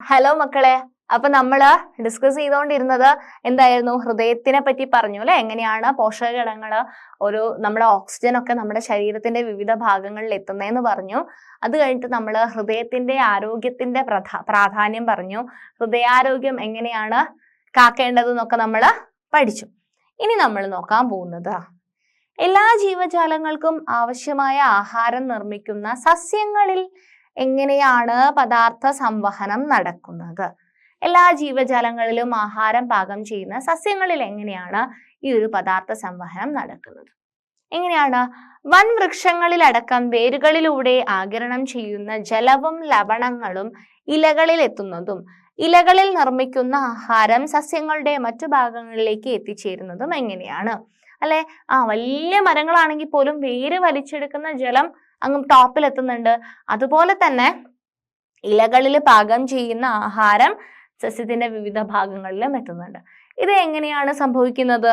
Hello മക്കളെ. അപ്പൊ നമ്മൾ ഡിസ്കസ് ചെയ്തുകൊണ്ടിരുന്നത് എന്തായിരുന്നു? ഹൃദയത്തിനെ പറ്റി പറഞ്ഞു അല്ലെ? എങ്ങനെയാണ് പോഷകഘടകങ്ങൾ ഒരു നമ്മുടെ ഓക്സിജൻ ഒക്കെ നമ്മുടെ ശരീരത്തിന്റെ വിവിധ ഭാഗങ്ങളിൽ എത്തുന്നതെന്ന് പറഞ്ഞു. അത് കഴിഞ്ഞിട്ട് നമ്മൾ ഹൃദയത്തിന്റെ ആരോഗ്യത്തിന്റെ പ്രധാ പ്രാധാന്യം പറഞ്ഞു. ഹൃദയാരോഗ്യം എങ്ങനെയാണ് കാക്കേണ്ടതെന്നൊക്കെ നമ്മൾ പഠിച്ചു. ഇനി നമ്മൾ നോക്കാൻ പോകുന്നത്. എല്ലാ ജീവജാലങ്ങൾക്കും ആവശ്യമായ ആഹാരം നിർമ്മിക്കുന്ന സസ്യങ്ങളിൽ എങ്ങനെയാണ് പദാർത്ഥ സംവഹനം നടക്കുന്നത്? എല്ലാ ജീവജാലങ്ങളിലും ആഹാരം പാകം ചെയ്യുന്ന സസ്യങ്ങളിൽ എങ്ങനെയാണ് ഈ ഒരു പദാർത്ഥ സംവഹനം നടക്കുന്നത്? എങ്ങനെയാണ്? വൻ വൃക്ഷങ്ങളിലടക്കം വേരുകളിലൂടെ ആകിരണം ചെയ്യുന്ന ജലവും ലവണങ്ങളും ഇലകളിൽ എത്തുന്നതും ഇലകളിൽ നിർമ്മിക്കുന്ന ആഹാരം സസ്യങ്ങളുടെ മറ്റു ഭാഗങ്ങളിലേക്ക് എത്തിച്ചേരുന്നതും എങ്ങനെയാണ്? അല്ലെ? ആ വലിയ മരങ്ങളാണെങ്കിൽ പോലും വേര് വലിച്ചെടുക്കുന്ന ജലം അങ്ങ് ടോപ്പിൽ എത്തുന്നുണ്ട് അതുപോലെ തന്നെ ഇലകളിൽ പാകം ചെയ്യുന്ന ആഹാരം സസ്യത്തിന്റെ വിവിധ ഭാഗങ്ങളിലും എത്തുന്നുണ്ട്. ഇത് എങ്ങനെയാണ് സംഭവിക്കുന്നത്?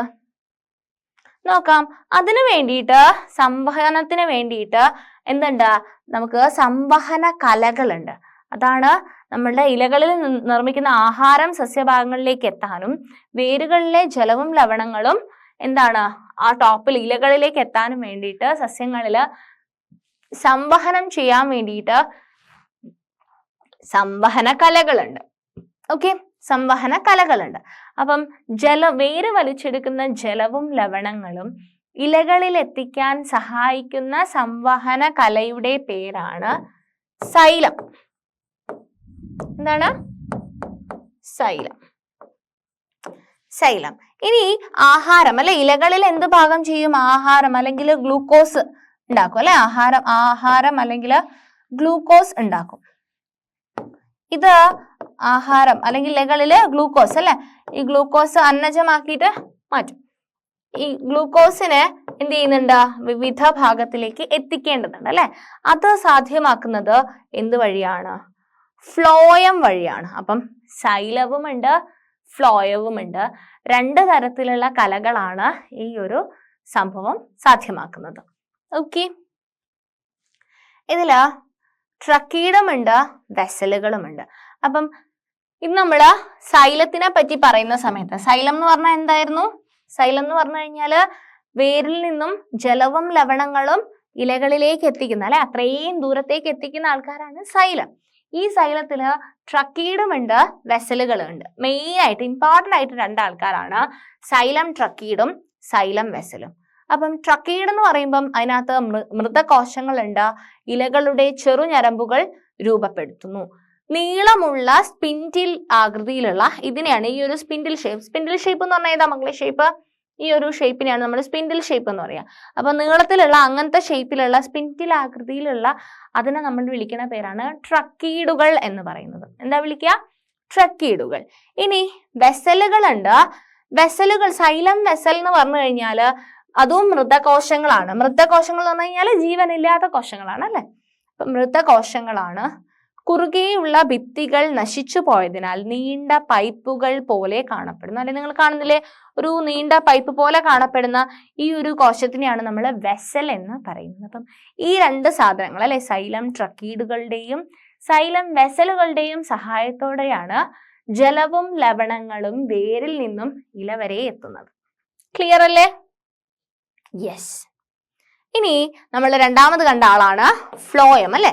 നോക്കാം. അതിനു വേണ്ടിയിട്ട് സംവഹനത്തിന് വേണ്ടിയിട്ട് എന്തുണ്ട്? നമുക്ക് സംവഹന കലകളുണ്ട്. അതാണ് നമ്മളുടെ ഇലകളിൽ നിർമ്മിക്കുന്ന ആഹാരം സസ്യഭാഗങ്ങളിലേക്ക് എത്താനും വേരുകളിലെ ജലവും ലവണങ്ങളും എന്താണ്? ആ ടോപ്പിൽ ഇലകളിലേക്ക് എത്താനും വേണ്ടിയിട്ട് സസ്യങ്ങളിൽ സംവഹനം ചെയ്യാൻ വേണ്ടിയിട്ട് സംവഹന കലകളുണ്ട്. ഓക്കെ സംവഹന കലകളുണ്ട്. അപ്പം ജല വേര് വലിച്ചെടുക്കുന്ന ജലവും ലവണങ്ങളും ഇലകളിൽ എത്തിക്കാൻ സഹായിക്കുന്ന സംവഹന കലയുടെ പേരാണ് സൈലം. എന്താണ്? സൈലം. സൈലം. ഇനി ആഹാരം അല്ലെ? ഇലകളിൽ എന്ത് പാകം ചെയ്യും? ആഹാരം അല്ലെങ്കിൽ ഗ്ലൂക്കോസ് ഉണ്ടാക്കും അല്ലെ? ആഹാരം ആഹാരം അല്ലെങ്കിൽ ഗ്ലൂക്കോസ് ഉണ്ടാക്കും. ഇത് ആഹാരം അല്ലെങ്കിൽ ഇലകളിൽ ഗ്ലൂക്കോസ് അല്ലെ? ഈ ഗ്ലൂക്കോസ് അന്നജമാക്കിയിട്ട് മാറ്റും. ഈ ഗ്ലൂക്കോസിനെ എന്ത് ചെയ്യുന്നുണ്ട്? വിവിധ ഭാഗത്തിലേക്ക് എത്തിക്കേണ്ടതുണ്ട് അല്ലെ? അത് സാധ്യമാക്കുന്നത് എന്ത് വഴിയാണ്? ഫ്ലോയം വഴിയാണ്. അപ്പം ശൈലവുമുണ്ട് ഫ്ലോയവുമുണ്ട്. രണ്ട് തരത്തിലുള്ള കലകളാണ് ഈ ഒരു സംഭവം സാധ്യമാക്കുന്നത്. ഓക്കെ ഇതിൽ ട്രക്കീഡമുണ്ട് വെസലുകളുമുണ്ട്. അപ്പം ഇത് നമ്മൾ സൈലത്തിനെ പറ്റി പറയുന്ന സമയത്ത് സൈലം എന്ന് പറഞ്ഞാൽ എന്തായിരുന്നു? സൈലം എന്ന് പറഞ്ഞു കഴിഞ്ഞാൽ വേരിൽ നിന്നും ജലവും ലവണങ്ങളും ഇലകളിലേക്ക് എത്തിക്കുന്ന അല്ലെ? അത്രയും ദൂരത്തേക്ക് എത്തിക്കുന്ന ആൾക്കാരാണ് സൈലം. ഈ സൈലത്തിൽ ട്രക്കീഡുമുണ്ട് വെസലുകളുണ്ട്. മെയിൻ ആയിട്ട് ഇമ്പോർട്ടന്റ് ആയിട്ട് രണ്ട് ആൾക്കാരാണ് സൈലം ട്രക്കീഡും സൈലം വെസലും. അപ്പം ട്രക്കീഡ് എന്ന് പറയുമ്പം അതിനകത്ത് മൃതകോശങ്ങളുണ്ട്. ഇലകളുടെ ചെറുഞരമ്പുകൾ രൂപപ്പെടുത്തുന്നു. നീളമുള്ള സ്പിൻഡിൽ ആകൃതിയിലുള്ള ഇതിനെയാണ് ഈ ഒരു സ്പിൻഡിൽ ഷേപ്പ്. സ്പിൻഡിൽ ഷേപ്പ് എന്ന് പറഞ്ഞാൽ ഏതാ മക്കളെ ഷേപ്പ്? ഈ ഒരു ഷേപ്പിനെയാണ് നമ്മൾ സ്പിൻഡിൽ ഷേപ്പ് എന്ന് പറയാം. അപ്പൊ നീളത്തിലുള്ള അങ്ങനത്തെ ഷേപ്പിലുള്ള സ്പിൻഡിൽ ആകൃതിയിലുള്ള അതിനെ നമ്മൾ വിളിക്കുന്ന പേരാണ് ട്രക്കീഡുകൾ എന്ന് പറയുന്നത്. എന്താ വിളിക്കുക ട്രക്കീഡുകൾ. ഇനി വെസലുകളുണ്ട്. വെസലുകൾ സൈലം വെസൽ എന്ന് പറഞ്ഞു കഴിഞ്ഞാൽ അതും മൃതകോശങ്ങളാണ്. മൃതകോശങ്ങൾ എന്ന് പറഞ്ഞു കഴിഞ്ഞാൽ ജീവനില്ലാത്ത കോശങ്ങളാണ് അല്ലെ? അപ്പൊ മൃതകോശങ്ങളാണ്. കുറുകെയുള്ള ഭിത്തികൾ നശിച്ചു പോയതിനാൽ നീണ്ട പൈപ്പുകൾ പോലെ കാണപ്പെടുന്നു. അല്ലെ നിങ്ങൾ കാണുന്നില്ലേ? ഒരു നീണ്ട പൈപ്പ് പോലെ കാണപ്പെടുന്ന ഈ ഒരു കോശത്തിനെയാണ് നമ്മൾ വെസൽ എന്ന് പറയുന്നത്. അപ്പം ഈ രണ്ട് സാധനങ്ങൾ അല്ലെ സൈലം ട്രക്കീഡുകളുടെയും സൈലം വെസലുകളുടെയും സഹായത്തോടെയാണ് ജലവും ലവണങ്ങളും വേരിൽ നിന്നും ഇല വരെ എത്തുന്നത്. ക്ലിയർ അല്ലേ? യെസ് ഇനി നമ്മൾ രണ്ടാമത് കണ്ട ആളാണ് ഫ്ലോയം അല്ലെ?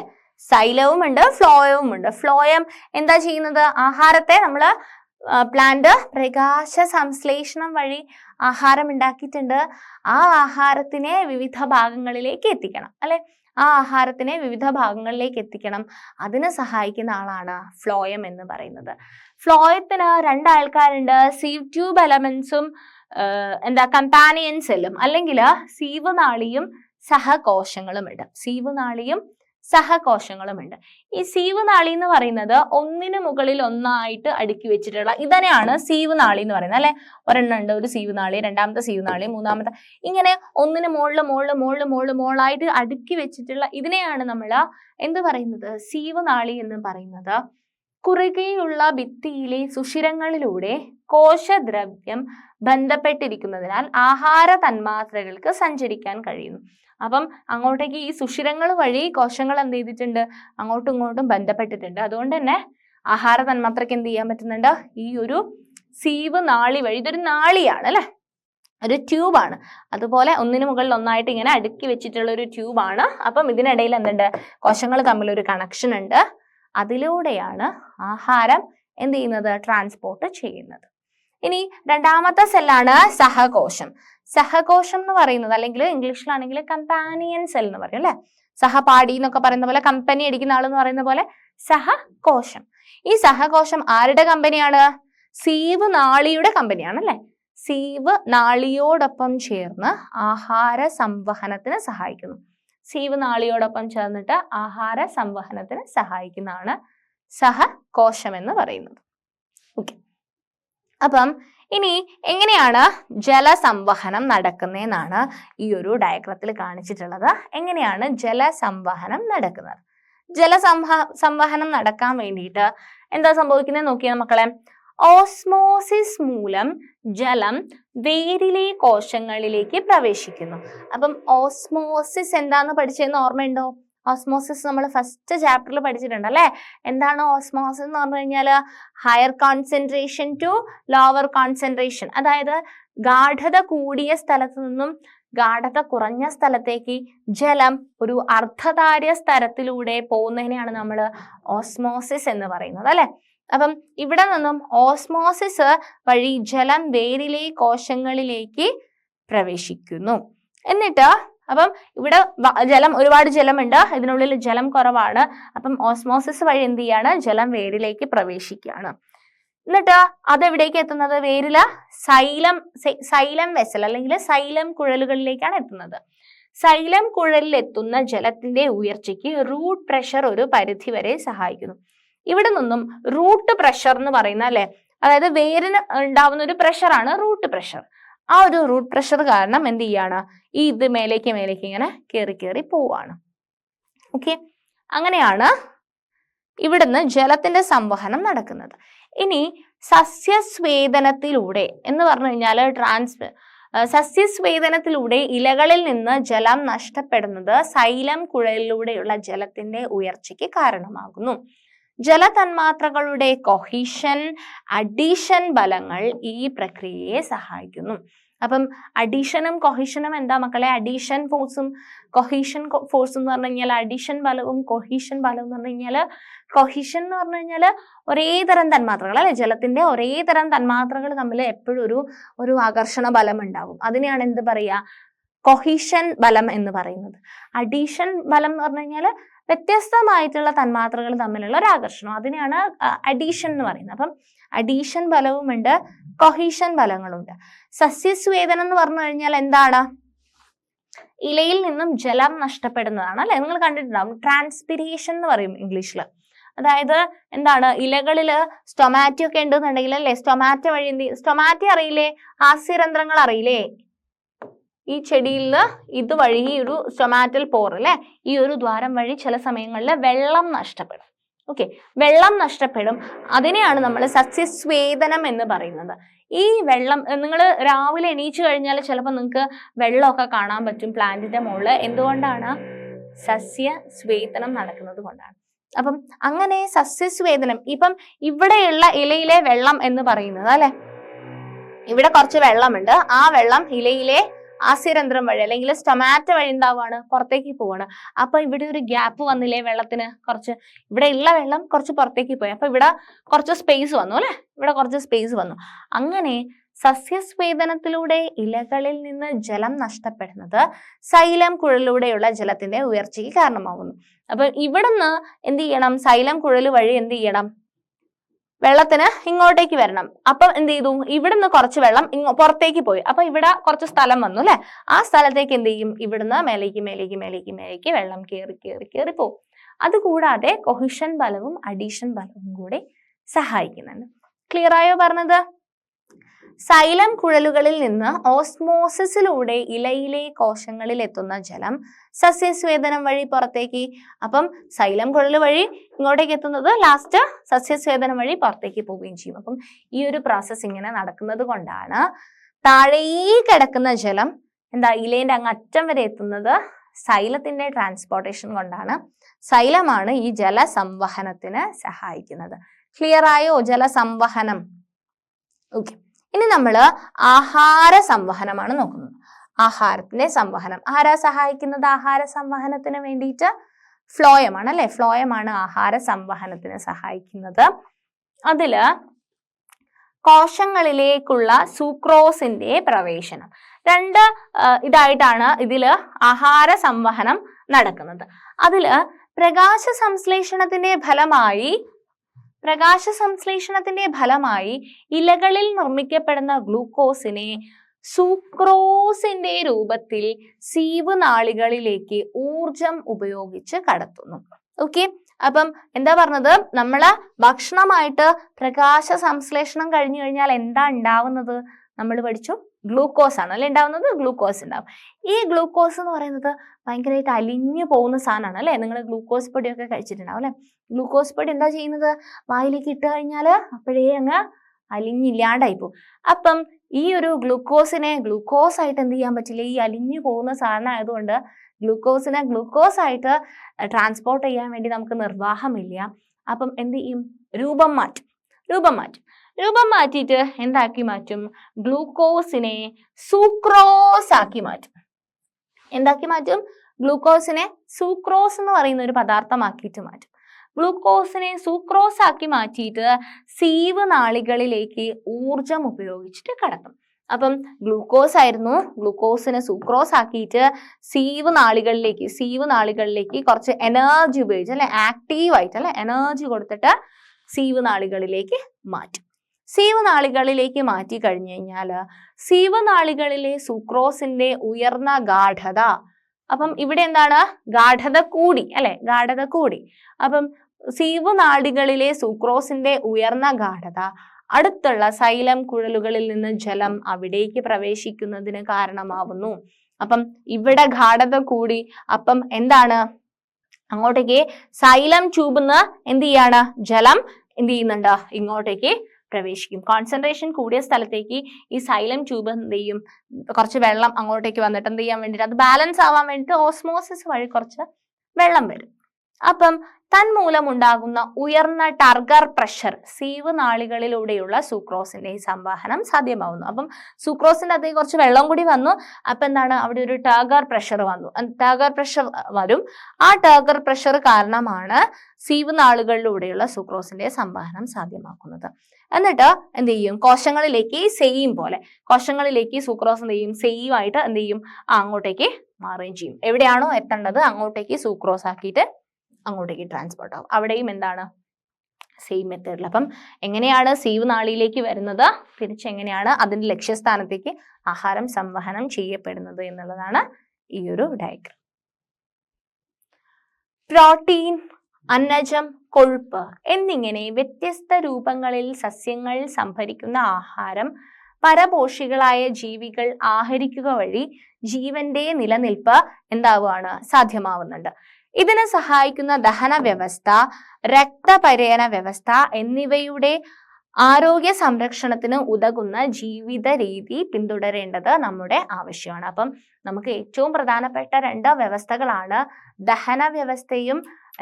സൈലവും ഉണ്ട് ഫ്ലോയവും ഉണ്ട്. ഫ്ലോയം എന്താ ചെയ്യുന്നത്? ആഹാരത്തെ നമ്മൾ പ്ലാന്റ് പ്രകാശ സംശ്ലേഷണം വഴി ആഹാരം ഉണ്ടാക്കിയിട്ടുണ്ട്. ആ ആഹാരത്തിനെ വിവിധ ഭാഗങ്ങളിലേക്ക് എത്തിക്കണം അല്ലെ? ആ ആഹാരത്തിനെ വിവിധ ഭാഗങ്ങളിലേക്ക് എത്തിക്കണം. അതിനെ സഹായിക്കുന്ന ആളാണ് ഫ്ലോയം എന്ന് പറയുന്നത്. ഫ്ലോയത്തിന് രണ്ട് ആൾക്കാരുണ്ട്. സീവ് ട്യൂബ് എലമെന്റ്സും എന്താ കമ്പാനിയൻ സെല്ലും അല്ലെങ്കിൽ സീവനാളിയും സഹകോശങ്ങളും ഉണ്ട് സീവനാളിയും സഹകോശങ്ങളുമുണ്ട്. ഈ സീവനാളി എന്ന് പറയുന്നത് ഒന്നിനു മുകളിൽ ഒന്നായിട്ട് അടുക്കി വെച്ചിട്ടുള്ള ഇതനെയാണ് സീവ് നാളി എന്ന് പറയുന്നത് അല്ലെ? ഒരെണ്ണം ഉണ്ട് ഒരു സീവനാളി രണ്ടാമത്തെ സീവനാളി മൂന്നാമത്തെ ഇങ്ങനെ ഒന്നിന് മുകളിൽ മുകളിൽ മുകളിൽ മുകളിൽ മുകളായിട്ട് അടുക്കി വെച്ചിട്ടുള്ള ഇതിനെയാണ് നമ്മൾ എന്ത് പറയുന്നത്? സീവനാളി എന്ന് പറയുന്നത്. കുറുകെയുള്ള ഭിത്തിയിലെ സുഷിരങ്ങളിലൂടെ കോശദ്രവ്യം ബന്ധപ്പെട്ടിരിക്കുന്നതിനാൽ ആഹാര തന്മാത്രകൾക്ക് സഞ്ചരിക്കാൻ കഴിയുന്നു. അപ്പം അങ്ങോട്ടേക്ക് ഈ സുഷിരങ്ങൾ വഴി കോശങ്ങൾ എന്ത് ചെയ്തിട്ടുണ്ട്? അങ്ങോട്ടും ഇങ്ങോട്ടും ബന്ധപ്പെട്ടിട്ടുണ്ട്. അതുകൊണ്ട് തന്നെ ആഹാര തന്മാത്രയ്ക്ക് എന്ത് ചെയ്യാൻ പറ്റുന്നുണ്ട്? ഈ ഒരു സീവ് നാളി വഴി ഇതൊരു നാളിയാണ് അല്ലെ? ഒരു ട്യൂബാണ്. അതുപോലെ ഒന്നിനു മുകളിൽ ഒന്നായിട്ട് ഇങ്ങനെ അടുക്കി വെച്ചിട്ടുള്ള ഒരു ട്യൂബാണ്. അപ്പം ഇതിനിടയിൽ എന്തുണ്ട്? കോശങ്ങൾ തമ്മിൽ ഒരു കണക്ഷൻ ഉണ്ട്. അതിലൂടെയാണ് ആഹാരം എന്ത് ചെയ്യുന്നത്? ട്രാൻസ്പോർട്ട് ചെയ്യുന്നത്. ഇനി രണ്ടാമത്തെ സെല്ലാണ് സഹകോശം. സഹകോശം എന്ന് പറയുന്നത് അല്ലെങ്കിൽ ഇംഗ്ലീഷിലാണെങ്കിൽ കമ്പാനിയൻ സെൽ എന്ന് പറയും അല്ലെ? സഹപാഠി എന്നൊക്കെ പറയുന്ന പോലെ കമ്പനി അടിക്കുന്ന ആളെന്ന് പറയുന്ന പോലെ സഹകോശം. ഈ സഹകോശം ആരുടെ കമ്പനിയാണ് സീവ് നാളിയുടെ കമ്പനിയാണ് അല്ലെ? സീവ് നാളിയോടൊപ്പം ചേർന്ന് ആഹാര സംവഹനത്തിന് സഹായിക്കുന്നു. സീവ് നാളിയോടൊപ്പം ചേർന്നിട്ട് ആഹാര സംവഹനത്തിന് സഹായിക്കുന്നതാണ് സഹകോശം എന്ന് പറയുന്നത്. ഓക്കെ അപ്പം ഇനി എങ്ങനെയാണ് ജലസംവഹനം നടക്കുന്നതെന്നാണ് ഈ ഒരു ഡയഗ്രത്തിൽ കാണിച്ചിട്ടുള്ളത്. എങ്ങനെയാണ് ജലസംവഹനം നടക്കുന്നത്? ജലസംഹ സംവഹനം നടക്കാൻ വേണ്ടിയിട്ട് എന്താ സംഭവിക്കുന്നത് നോക്കിയാൽ മക്കളെ? ഓസ്മോസിസ് മൂലം ജലം വേരിലെ കോശങ്ങളിലേക്ക് പ്രവേശിക്കുന്നു. അപ്പം ഓസ്മോസിസ് എന്താന്ന് പഠിച്ചതെന്ന് ഓർമ്മയുണ്ടോ? ഓസ്മോസിസ് നമ്മൾ ഫസ്റ്റ് ചാപ്റ്ററിൽ പഠിച്ചിട്ടുണ്ട് അല്ലേ? എന്താണ് ഓസ്മോസിസ് എന്ന് പറഞ്ഞു കഴിഞ്ഞാൽ? Higher concentration to lower concentration അതായത് ഗാഠത കൂടിയ സ്ഥലത്ത് നിന്നും ഗാഠത കുറഞ്ഞ സ്ഥലത്തേക്ക് ജലം ഒരു അർദ്ധതാര്യ സ്ഥലത്തിലൂടെ പോകുന്നതിനെയാണ് നമ്മൾ ഓസ്മോസിസ് എന്ന് പറയുന്നത് അല്ലെ? അപ്പം ഇവിടെ നിന്നും ഓസ്മോസിസ് വഴി ജലം വേരിലെ കോശങ്ങളിലേക്ക് പ്രവേശിക്കുന്നു. എന്നിട്ട് അപ്പം ഇവിടെ ജലം ഒരുപാട് ജലമുണ്ട്. ഇതിനുള്ളിൽ ജലം കുറവാണ്. അപ്പം ഓസ്മോസിസ് വഴി എന്ത് ചെയ്യാണ്? ജലം വേരിലേക്ക് പ്രവേശിക്കുകയാണ്. എന്നിട്ട് അതെവിടേക്ക് എത്തുന്നത്? വേരില സൈലം സൈലം വെസൽ അല്ലെങ്കിൽ സൈലം കുഴലുകളിലേക്കാണ് എത്തുന്നത്. സൈലം കുഴലിൽ എത്തുന്ന ജലത്തിന്റെ ഉയർച്ചയ്ക്ക് റൂട്ട് പ്രഷർ ഒരു പരിധി വരെ സഹായിക്കുന്നു. ഇവിടെ നിന്നും റൂട്ട് പ്രഷർ എന്ന് പറയുന്ന അല്ലെ? അതായത് വേരിന് ഉണ്ടാവുന്ന ഒരു പ്രഷറാണ് റൂട്ട് പ്രഷർ ആ ഒരു റൂട്ട് പ്രഷർ കാരണം എന്ത് ചെയ്യാണ്? ഈ ഇത് മേലേക്ക് മേലേക്ക് ഇങ്ങനെ കയറി കയറി പോവാണ്. ഓക്കെ അങ്ങനെയാണ് ഇവിടുന്ന് ജലത്തിന്റെ സംവഹനം നടക്കുന്നത്. ഇനി സസ്യസ്വേദനത്തിലൂടെ എന്ന് പറഞ്ഞു കഴിഞ്ഞാൽ ട്രാൻസ് സസ്യസ്വേദനത്തിലൂടെ ഇലകളിൽ നിന്ന് ജലം നഷ്ടപ്പെടുന്നത് സൈലം കുഴലിലൂടെയുള്ള ജലത്തിന്റെ ഉയർച്ചയ്ക്ക് കാരണമാകുന്നു. ജലതന്മാത്രകളുടെ കൊഹീഷൻ അഡീഷൻ ബലങ്ങൾ ഈ പ്രക്രിയയെ സഹായിക്കുന്നു. അപ്പം അഡീഷനും കൊഹീഷനും എന്താ മക്കളെ? അഡീഷൻ ഫോഴ്സും കൊഹീഷൻ ഫോഴ്സ് എന്ന് പറഞ്ഞു കഴിഞ്ഞാൽ അഡീഷൻ ബലവും കൊഹീഷൻ ബലവും എന്ന് പറഞ്ഞു കഴിഞ്ഞാൽ കൊഹീഷൻ എന്ന് പറഞ്ഞു കഴിഞ്ഞാൽ ഒരേ തരം തന്മാത്രകൾ അല്ലെ? ജലത്തിന്റെ ഒരേ തരം തന്മാത്രകൾ തമ്മിൽ എപ്പോഴും ഒരു ഒരു ആകർഷണ ബലം ഉണ്ടാവും. അതിനെയാണ് എന്ത് പറയുക? കൊഹീഷൻ ബലം എന്ന് പറയുന്നത്. അഡീഷൻ ബലം എന്ന് പറഞ്ഞു കഴിഞ്ഞാൽ വ്യത്യസ്തമായിട്ടുള്ള തന്മാത്രകൾ തമ്മിലുള്ള ഒരു ആകർഷണം. അതിനെയാണ് അഡീഷൻ എന്ന് പറയുന്നത്. അപ്പം അഡീഷൻ ബലവുമുണ്ട് കൊഹീഷൻ ബലങ്ങളുണ്ട് സസ്യസ്വേദനം എന്ന് പറഞ്ഞു കഴിഞ്ഞാൽ എന്താണ്? ഇലയിൽ നിന്നും ജലം നഷ്ടപ്പെടുന്നതാണ് അല്ലെ? നിങ്ങൾ കണ്ടിട്ടുണ്ടാവും. ട്രാൻസ്പിരേഷൻ എന്ന് പറയും ഇംഗ്ലീഷിൽ. അതായത് എന്താണ്? ഇലകളിൽ സ്റ്റൊമാറ്റോ ഒക്കെ ഉണ്ടെന്നുണ്ടെങ്കിൽ അല്ലെ? സ്റ്റൊമാറ്റോ വഴി എന്ത് സ്റ്റൊമാറ്റോ അറിയില്ലേ? ആസ്യരന്ധ്രങ്ങൾ അറിയില്ലേ? ഈ ചെടിയിൽ ഇതുവഴി ഈ ഒരു സ്റ്റൊമാറ്റൽ പോർ അല്ലെ ഈ ഒരു ദ്വാരം വഴി ചില സമയങ്ങളിൽ വെള്ളം നഷ്ടപ്പെടും. ഓക്കെ വെള്ളം നഷ്ടപ്പെടും. അതിനെയാണ് നമ്മൾ സസ്യസ്വേദനം എന്ന് പറയുന്നത്. ഈ വെള്ളം നിങ്ങൾ രാവിലെ എണീച്ചു കഴിഞ്ഞാൽ ചിലപ്പോൾ നിങ്ങൾക്ക് വെള്ളമൊക്കെ കാണാൻ പറ്റും പ്ലാന്റിന്റെ മുകളിൽ എന്തുകൊണ്ടാണ്? സസ്യസ്വേദനം നടക്കുന്നത് കൊണ്ടാണ്. അപ്പം അങ്ങനെ സസ്യസ്വേദനം ഇപ്പം ഇവിടെയുള്ള ഇലയിലെ വെള്ളം എന്ന് പറയുന്നത് അല്ലെ? ഇവിടെ കുറച്ച് വെള്ളമുണ്ട്. ആ വെള്ളം ഇലയിലെ ആസ്യരന്ധ്രം വഴി അല്ലെങ്കിൽ സ്റ്റൊമാറ്റ വഴി എന്താവാണ് പുറത്തേക്ക് പോവാണ്. അപ്പൊ ഇവിടെ ഒരു ഗ്യാപ്പ് വന്നില്ലേ വെള്ളത്തിന്? കുറച്ച് ഇവിടെ ഉള്ള വെള്ളം കുറച്ച് പുറത്തേക്ക് പോയി. അപ്പൊ ഇവിടെ കുറച്ച് സ്പേസ് വന്നു അല്ലെ? ഇവിടെ കുറച്ച് സ്പേസ് വന്നു. അങ്ങനെ സസ്യസ്വേദനത്തിലൂടെ ഇലകളിൽ നിന്ന് ജലം നഷ്ടപ്പെടുന്നത് സൈലം കുഴലിലൂടെയുള്ള ജലത്തിന്റെ ഉയർച്ചയ്ക്ക് കാരണമാവുന്നു. അപ്പൊ ഇവിടുന്ന് എന്ത് ചെയ്യണം? സൈലം കുഴൽ വഴി എന്ത് ചെയ്യണം? വെള്ളത്തിന് ഇങ്ങോട്ടേക്ക് വരണം. അപ്പം എന്ത് ചെയ്തു? ഇവിടുന്ന് കുറച്ച് വെള്ളം ഇങ്ങോ പുറത്തേക്ക് പോയി. അപ്പൊ ഇവിടെ കുറച്ച് സ്ഥലം വന്നു അല്ലെ? ആ സ്ഥലത്തേക്ക് എന്ത് ചെയ്യും? ഇവിടുന്ന് മേലേക്ക് മേലേക്ക് മേലേക്ക് മേലേക്ക് വെള്ളം കയറി കയറി കയറി പോകും. അതുകൂടാതെ കൊഹിഷൻ ബലവും അഡീഷൻ ബലവും കൂടി സഹായിക്കുന്നുണ്ട്. ക്ലിയർ ആയോ പറഞ്ഞത്? സൈലം കുഴലുകളിൽ നിന്ന് ഓസ്മോസിസിലൂടെ ഇലയിലെ കോശങ്ങളിൽ എത്തുന്ന ജലം സസ്യസ്വേദനം വഴി പുറത്തേക്ക്. അപ്പം സൈലം കുഴൽ വഴി ഇങ്ങോട്ടേക്ക് എത്തുന്നത് ലാസ്റ്റ് സസ്യസ്വേദനം വഴി പുറത്തേക്ക് പോവുകയും ചെയ്യും. അപ്പം ഈ ഒരു പ്രോസസ്സ് ഇങ്ങനെ നടക്കുന്നത് കൊണ്ടാണ് താഴേ കിടക്കുന്ന ജലം എന്താ ഇലേന്റെ അങ്ങ് അറ്റം വരെ എത്തുന്നത് സൈലത്തിന്റെ ട്രാൻസ്പോർട്ടേഷൻ കൊണ്ടാണ്. സൈലമാണ് ഈ ജലസംവഹനത്തിന് സഹായിക്കുന്നത്. ക്ലിയർ ആയോ? ജലസംവഹനം. ഓക്കെ ഇനി നമ്മൾ ആഹാര സംവഹനമാണ് നോക്കുന്നത്. ആഹാരത്തിന്റെ സംവഹനം. ആരാ സഹായിക്കുന്നത് ആഹാര സംവഹനത്തിന് വേണ്ടിയിട്ട്? ഫ്ലോയമാണ് അല്ലെ? ഫ്ലോയമാണ് ആഹാര സംവഹനത്തിന് സഹായിക്കുന്നത്. അതിൽ കോശങ്ങളിലേക്കുള്ള സൂക്രോസിന്റെ പ്രവേശനം. രണ്ട് ഇതായിട്ടാണ് ഇതിൽ ആഹാര സംവഹനം നടക്കുന്നത്. അതിൽ പ്രകാശ സംശ്ലേഷണത്തിന്റെ ഫലമായി പ്രകാശ സംശ്ലേഷണത്തിന്റെ ഫലമായി ഇലകളിൽ നിർമ്മിക്കപ്പെടുന്ന ഗ്ലൂക്കോസിനെ സൂക്രോസിന്റെ രൂപത്തിൽ സീവ് നാളികളിലേക്ക് ഊർജം ഉപയോഗിച്ച് കടത്തുന്നു. ഓക്കെ അപ്പം എന്താ പറഞ്ഞത്? നമ്മൾ ഭക്ഷണമായിട്ട് പ്രകാശ സംശ്ലേഷണം കഴിഞ്ഞു കഴിഞ്ഞാൽ എന്താ ഉണ്ടാവുന്നത്? നമ്മൾ പഠിച്ചു? ഗ്ലൂക്കോസ് ആണ്. അല്ലെ? ഉണ്ടാവുന്നത് ഗ്ലൂക്കോസ് ഉണ്ടാവും. ഈ ഗ്ലൂക്കോസ് എന്ന് പറയുന്നത് ഭയങ്കരമായിട്ട് അലിഞ്ഞു പോകുന്ന സാധനമാണ് അല്ലെ? നിങ്ങൾ ഗ്ലൂക്കോസ് പൊടിയൊക്കെ കഴിച്ചിട്ടുണ്ടാവും അല്ലെ? ഗ്ലൂക്കോസ് പൊടി എന്താ ചെയ്യുന്നത്? വായിലേക്ക് ഇട്ട് കഴിഞ്ഞാൽ അപ്പോഴേ അങ്ങ് അലിഞ്ഞില്ലാണ്ടായി പോകും. അപ്പം ഈ ഒരു ഗ്ലൂക്കോസിനെ ഗ്ലൂക്കോസ് ആയിട്ട് എന്ത് ചെയ്യാൻ പറ്റില്ല? ഈ അലിഞ്ഞു പോകുന്ന സാധനം ആയതുകൊണ്ട് ഗ്ലൂക്കോസിനെ ഗ്ലൂക്കോസ് ആയിട്ട് ട്രാൻസ്പോർട്ട് ചെയ്യാൻ വേണ്ടി നമുക്ക് നിർവാഹമില്ല. അപ്പം എന്ത് ചെയ്യും? രൂപം മാറ്റും. രൂപം മാറ്റും. രൂപം മാറ്റിയിട്ട് എന്താക്കി മാറ്റും? ഗ്ലൂക്കോസിനെ സൂക്രോസ് ആക്കി മാറ്റും. എന്താക്കി മാറ്റും? ഗ്ലൂക്കോസിനെ സൂക്രോസ് എന്ന് പറയുന്ന ഒരു പദാർത്ഥമാക്കിയിട്ട് മാറ്റും. ഗ്ലൂക്കോസിനെ സൂക്രോസ് ആക്കി മാറ്റിയിട്ട് സീവ് നാളികളിലേക്ക് ഊർജം ഉപയോഗിച്ചിട്ട് കടക്കും. അപ്പം ഗ്ലൂക്കോസ് ആയിരുന്നു. ഗ്ലൂക്കോസിനെ സൂക്രോസ് ആക്കിയിട്ട് സീവ് നാളികളിലേക്ക് സീവ് നാളികളിലേക്ക് കുറച്ച് എനർജി ഉപയോഗിച്ച് അല്ലെ ആക്റ്റീവ് ആയിട്ട് അല്ലെ എനർജി കൊടുത്തിട്ട് സീവ് നാളികളിലേക്ക് മാറ്റും. സീവ് നാളികളിലേക്ക് മാറ്റി കഴിഞ്ഞു കഴിഞ്ഞാൽ സീവനാളികളിലെ സുക്രോസിന്റെ ഉയർന്ന ഗാഠത അപ്പം ഇവിടെ എന്താണ്? ഗാഠത കൂടി അല്ലെ? ഗാഠത കൂടി. അപ്പം സീവനാളികളിലെ സുക്രോസിന്റെ ഉയർന്ന ഗാഠത അടുത്തുള്ള സൈലം കുഴലുകളിൽ നിന്ന് ജലം അവിടേക്ക് പ്രവേശിക്കുന്നതിന് കാരണമാവുന്നു. അപ്പം ഇവിടെ ഗാഠത കൂടി അപ്പം എന്താണ്? അങ്ങോട്ടേക്ക് സൈലം ട്യൂബിന്ന് എന്ത് ചെയ്യാണ്? ജലം എന്ത് ചെയ്യുന്നുണ്ട്? ഇങ്ങോട്ടേക്ക് പ്രവേശിക്കും. കോൺസെൻട്രേഷൻ കൂടിയ സ്ഥലത്തേക്ക് ഈ സൈലം ട്യൂബ് എന്ത് ചെയ്യും? കുറച്ച് വെള്ളം അങ്ങോട്ടേക്ക് വന്നിട്ട് എന്ത് ചെയ്യാൻ വേണ്ടിയിട്ട് അത് ബാലൻസ് ആവാൻ വേണ്ടിയിട്ട് ഓസ്മോസിസ് വഴി കുറച്ച് വെള്ളം വരും. അപ്പം തന്മൂലം ഉണ്ടാകുന്ന ഉയർന്ന ടർഗർ പ്രഷർ സീവ് നാളികളിലൂടെയുള്ള സൂക്രോസിന്റെ ഈ സംവാഹനം സാധ്യമാവുന്നു. അപ്പം സൂക്രോസിന്റെ അകത്തേക്ക് കുറച്ച് വെള്ളം കൂടി വന്നു. അപ്പൊ എന്താണ്? അവിടെ ഒരു ടർഗർ പ്രഷർ വന്നു. ടർഗർ പ്രഷർ വരും. ആ ടർഗർ പ്രഷർ കാരണമാണ് സീവ് നാളുകളിലൂടെയുള്ള സൂക്രോസിന്റെ സംവാഹനം സാധ്യമാക്കുന്നത്. എന്നിട്ട് എന്ത് ചെയ്യും? കോശങ്ങളിലേക്ക് സെയിം പോലെ. കോശങ്ങളിലേക്ക് സൂക്രോസ് എന്ത് ചെയ്യും? സെയിം ആയിട്ട് എന്ത് ചെയ്യും? അങ്ങോട്ടേക്ക് മാറുകയും ചെയ്യും. എവിടെയാണോ എത്തേണ്ടത്? അങ്ങോട്ടേക്ക് സൂക്രോസ് ആക്കിയിട്ട് അങ്ങോട്ടേക്ക് ട്രാൻസ്പോർട്ട് ആവും. അവിടെയും എന്താണ്? സെയിം മെത്തേഡിൽ അപ്പം എങ്ങനെയാണ് സീവ് നാളിയിലേക്ക് വരുന്നത്? തിരിച്ചെങ്ങനെയാണ് അതിന്റെ ലക്ഷ്യസ്ഥാനത്തേക്ക് ആഹാരം സംവഹനം ചെയ്യപ്പെടുന്നത് എന്നുള്ളതാണ് ഈ ഒരു ഡയഗ്രം പ്രോട്ടീൻ അന്നജം കൊഴുപ്പ് എന്നിങ്ങനെ വ്യത്യസ്ത രൂപങ്ങളിൽ സസ്യങ്ങൾ സംഭരിക്കുന്ന ആഹാരം പരപോഷികളായ ജീവികൾ ആഹരിക്കുക വഴി ജീവന്റെ നിലനിൽപ്പ് എന്താവുകയാണ് സാധ്യമാവുന്നുണ്ട്. ഇതിനെ സഹായിക്കുന്ന ദഹന വ്യവസ്ഥ രക്തപര്യന വ്യവസ്ഥ എന്നിവയുടെ ആരോഗ്യ സംരക്ഷണത്തിന് ഉതകുന്ന ജീവിത രീതി പിന്തുടരേണ്ടത് നമ്മുടെ ആവശ്യമാണ്. അപ്പം നമുക്ക് ഏറ്റവും പ്രധാനപ്പെട്ട രണ്ട് വ്യവസ്ഥകളാണ് ദഹന വ്യവസ്ഥയും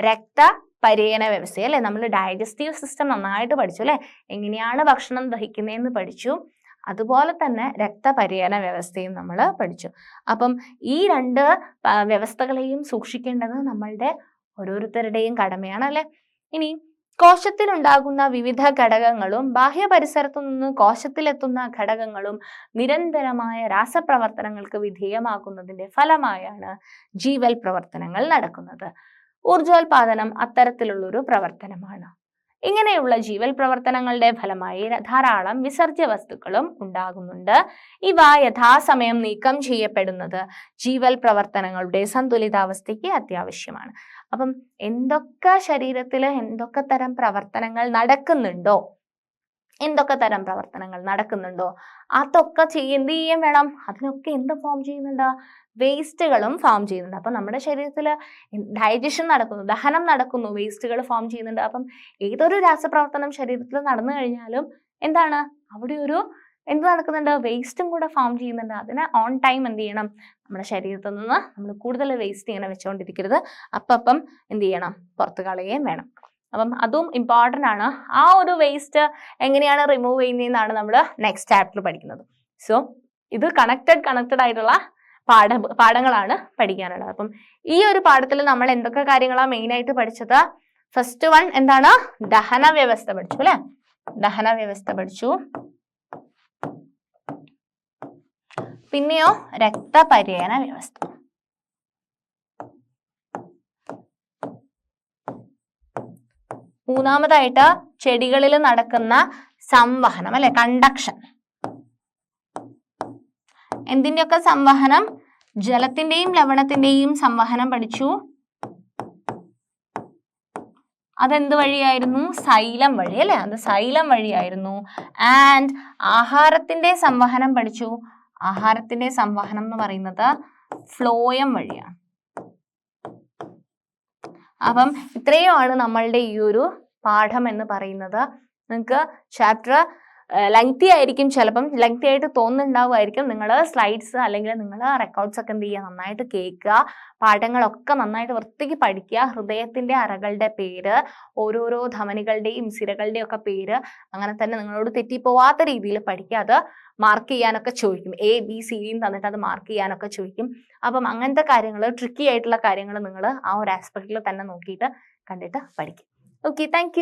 രക്ത പര്യന വ്യവസ്ഥയും അല്ലെ? നമ്മൾ ഡൈജസ്റ്റീവ് സിസ്റ്റം നന്നായിട്ട് പഠിച്ചു അല്ലെ? എങ്ങനെയാണ് ഭക്ഷണം ദഹിക്കുന്നതെന്ന് പഠിച്ചു. അതുപോലെ തന്നെ രക്തപര്യന വ്യവസ്ഥയും നമ്മൾ പഠിച്ചു. അപ്പം ഈ രണ്ട് വ്യവസ്ഥകളെയും സൂക്ഷിക്കേണ്ടത് നമ്മളുടെ ഓരോരുത്തരുടെയും കടമയാണ് അല്ലെ? ഇനി കോശത്തിലുണ്ടാകുന്ന വിവിധ ഘടകങ്ങളും ബാഹ്യ പരിസരത്തു നിന്ന് കോശത്തിലെത്തുന്ന ഘടകങ്ങളും നിരന്തരമായ രാസപ്രവർത്തനങ്ങൾക്ക് വിധേയമാകുന്നതിന്റെ ഫലമായാണ് ജീവൽ പ്രവർത്തനങ്ങൾ നടക്കുന്നത്. ഊർജോൽപാദനം അത്തരത്തിലുള്ളൊരു പ്രവർത്തനമാണ്. ഇങ്ങനെയുള്ള ജീവൽ പ്രവർത്തനങ്ങളുടെ ഫലമായി ധാരാളം വിസർജ്യ വസ്തുക്കളും ഉണ്ടാകുന്നുണ്ട്. ഇവ യഥാസമയം നീക്കം ചെയ്യപ്പെടുന്നത് ജീവൽ പ്രവർത്തനങ്ങളുടെ സന്തുലിതാവസ്ഥയ്ക്ക് അത്യാവശ്യമാണ്. അപ്പം എന്തൊക്കെ ശരീരത്തിൽ എന്തൊക്കെ തരം പ്രവർത്തനങ്ങൾ നടക്കുന്നുണ്ടോ? എന്തൊക്കെ തരം പ്രവർത്തനങ്ങൾ നടക്കുന്നുണ്ടോ? അതൊക്കെ എന്ത് ചെയ്യാൻ വേണം. അതിനൊക്കെ എന്ത് ഫോം ചെയ്യുന്നുണ്ട്? വേസ്റ്റുകളും ഫോം ചെയ്യുന്നുണ്ട്. അപ്പം നമ്മുടെ ശരീരത്തിൽ ഡൈജഷൻ നടക്കുന്നു ദഹനം നടക്കുന്നു വേസ്റ്റുകൾ ഫോം ചെയ്യുന്നുണ്ട്. അപ്പം ഏതൊരു രാസപ്രവർത്തനം ശരീരത്തിൽ നടന്നു കഴിഞ്ഞാലും എന്താണ്? അവിടെ ഒരു എന്ത് നടക്കുന്നുണ്ട്? വേസ്റ്റും കൂടെ ഫോം ചെയ്യുന്നുണ്ട്. അതിനെ ഓൺ ടൈം എന്ത് ചെയ്യണം? നമ്മുടെ ശരീരത്തിൽ നിന്ന് നമ്മൾ കൂടുതൽ വേസ്റ്റ് ഇങ്ങനെ വെച്ചുകൊണ്ടിരിക്കരുത് അപ്പം എന്ത് ചെയ്യണം? പുറത്ത് കളയുകയും വേണം. അപ്പം അതും ഇമ്പോർട്ടന്റ് ആണ്. ആ ഒരു വേസ്റ്റ് എങ്ങനെയാണ് റിമൂവ് ചെയ്യുന്നതെന്നാണ് നമ്മൾ നെക്സ്റ്റ് ചാപ്റ്റർ പഠിക്കുന്നത്. സോ ഇത് കണക്റ്റഡ് കണക്റ്റഡ് ആയിട്ടുള്ള പാഠ പാഠങ്ങളാണ് പഠിക്കാനുള്ളത്. അപ്പം ഈ ഒരു പാഠത്തിൽ നമ്മൾ എന്തൊക്കെ കാര്യങ്ങളാണ് മെയിനായിട്ട് പഠിച്ചത്? ഫസ്റ്റ് വൺ എന്താണ്? ദഹന വ്യവസ്ഥ പഠിച്ചു അല്ലെ? ദഹന വ്യവസ്ഥ പഠിച്ചു. പിന്നെയോ രക്തപര്യന വ്യവസ്ഥ. മൂന്നാമതായിട്ട് ചെടികളിൽ നടക്കുന്ന സംവഹനം അല്ലെ? കണ്ടക്ഷൻ. എന്തിന്റെയൊക്കെ സംവഹനം? ജലത്തിന്റെയും ലവണത്തിന്റെയും സംവഹനം പഠിച്ചു. അതെന്ത് വഴിയായിരുന്നു? സൈലം വഴി അല്ലെ? അത് സൈലം വഴിയായിരുന്നു. ആൻഡ് ആഹാരത്തിന്റെ സംവഹനം പഠിച്ചു. ആഹാരത്തിന്റെ സംവഹനം എന്ന് പറയുന്നത് ഫ്ലോയം വഴിയാണ്. അപ്പം ഇത്രയുമാണ് നമ്മളുടെ ഈ ഒരു പാഠം എന്ന് പറയുന്നത്. നിങ്ങൾക്ക് ചാപ്റ്റർ ലെങ്തി ആയിരിക്കും ചിലപ്പം. ലെങ്തി ആയിട്ട് തോന്നുന്നുണ്ടാവുമായിരിക്കും. നിങ്ങൾ സ്ലൈഡ്സ് അല്ലെങ്കിൽ നിങ്ങൾ റെക്കോർഡ്സ് ഒക്കെ എന്ത് ചെയ്യുക? നന്നായിട്ട് കേൾക്കുക. പാഠങ്ങളൊക്കെ നന്നായിട്ട് വൃത്തിക്ക് പഠിക്കുക. ഹൃദയത്തിന്റെ അറകളുടെ പേര് ഓരോരോ ധമനികളുടെയും സിരകളുടെയും ഒക്കെ പേര് അങ്ങനെ തന്നെ നിങ്ങളോട് തെറ്റിപ്പോവാത്ത രീതിയിൽ പഠിക്കുക. അത് മാർക്ക് ചെയ്യാനൊക്കെ ചോദിക്കും. എ ബി സി സിയും തന്നിട്ട് അത് മാർക്ക് ചെയ്യാനൊക്കെ ചോദിക്കും. അപ്പം അങ്ങനത്തെ കാര്യങ്ങൾ ട്രിക്കി ആയിട്ടുള്ള കാര്യങ്ങൾ നിങ്ങൾ ആ ഒരു ആസ്പെക്റ്റിൽ തന്നെ നോക്കിയിട്ട് കണ്ടിട്ട് പഠിക്കും. Okay thank